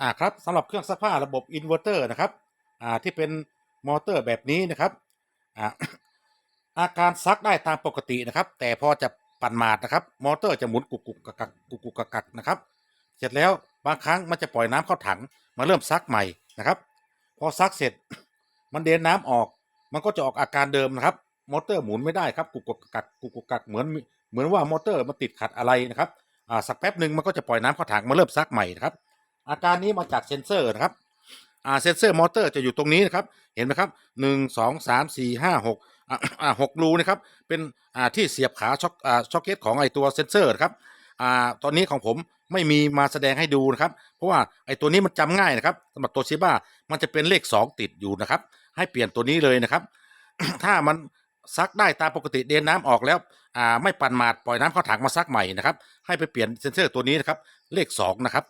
อ่าครับสำหรับเครื่องซักผ้าระบบอินเวอร์เตอร์นะครับอ่าที่เป็นมอเตอร์แบบนี้นะครับอ่าอาการซักได้ตามปกตินะครับ แต่พอจะปั่นหมาดนะครับ มอเตอร์จะหมุนกุกกุกกักกักกุกกุกกักกักนะครับ เสร็จแล้วบางครั้งมันจะปล่อยน้ำเข้าถังมาเริ่มซักใหม่นะครับ พอซักเสร็จมันเดนน้ำออก มันก็จะออกอาการเดิมนะครับ มอเตอร์หมุนไม่ได้ครับกุกกุกกักกักกุกกุกกักเหมือนเหมือนว่ามอเตอร์มันติดขัดอะไรนะครับอ่าสักแป๊บหนึ่งมันก็จะปล่อยน้ำเข้าถังมาเริ่มซักใหม่นะครับ อาการนี้มาจากเซนเซอร์นะครับอ่าเซนเซอร์มอเตอร์จะอยู่ตรงนี้นะครับ เห็นไหมครับหนึ่งสองสามสี่ห้าหกอ่าหกรูนะครับ เป็นอ่าที่เสียบขาช็อคอ่าช็อคเก็ตของไอตัวเซนเซอร์นะครับอ่าตอนนี้ของผมไม่มีมาแสดงให้ดูนะครับ เพราะว่าไอตัวนี้มันจำง่ายนะครับสำหรับตัวชิบ้ามันจะเป็นเลข 2 ติดอยู่นะครับ ให้เปลี่ยนตัวนี้เลยนะครับ ถ้ามันซักได้ตามปกติเดนน้ำออกแล้วอ่าไม่ปั่นหมาดปล่อยน้ำเข้าถังมาซักใหม่นะครับ ให้ไปเปลี่ยนเซนเซอร์ตัวนี้นะครับ เลข2นะครับ